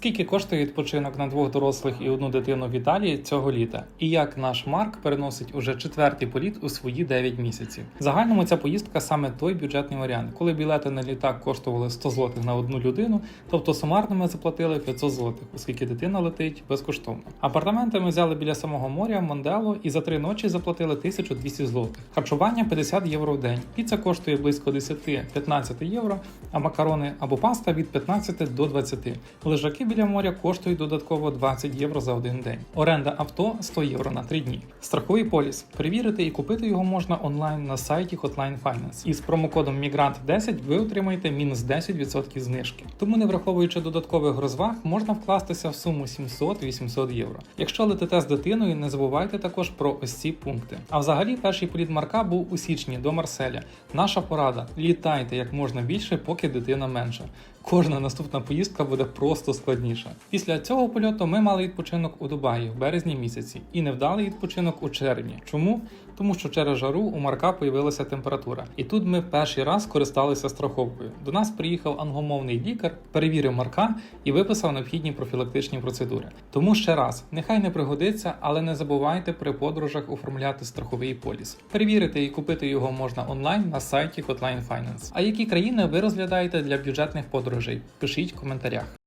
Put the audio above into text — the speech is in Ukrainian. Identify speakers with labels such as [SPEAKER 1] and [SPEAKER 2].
[SPEAKER 1] Скільки коштує відпочинок на двох дорослих і одну дитину в Італії цього літа? І як наш Марк переносить уже четвертий політ у свої 9 місяців? В загальному ця поїздка саме той бюджетний варіант, коли білети на літак коштували 100 злотих на одну людину, тобто сумарно ми заплатили 500 злотих, оскільки дитина летить безкоштовно. Апартаменти ми взяли біля самого моря Мондело і за три ночі заплатили 1200 злотих. Харчування 50 євро в день. Піца коштує близько 10-15 євро, а макарони або паста від 15 до 20. Лежаки біля моря коштують додатково 20 євро за один день. Оренда авто 100 євро на 3 дні. Страховий поліс. Перевірити і купити його можна онлайн на сайті Hotline Finance. І з промокодом Migrant 10 ви отримаєте мінус 10% знижки. Тому, не враховуючи додаткових розваг, можна вкластися в суму 700-800 євро. Якщо летите з дитиною, не забувайте також про ось ці пункти. А взагалі, перший політ Марка був у січні до Марселя. Наша порада: літайте як можна більше, поки дитина менша. Кожна наступна поїздка буде просто складніша. Після цього польоту ми мали відпочинок у Дубаї в березні місяці і невдалий відпочинок у червні. Чому? Тому що через жару у Марка появилася температура, і тут ми перший раз користалися страховкою. До нас приїхав англомовний лікар, перевірив Марка і виписав необхідні профілактичні процедури. Тому ще раз, нехай не пригодиться, але не забувайте при подорожах оформляти страховий поліс. Перевірити і купити його можна онлайн на сайті Hotline Finance. А які країни ви розглядаєте для бюджетних подорожей? Пишіть в коментарях.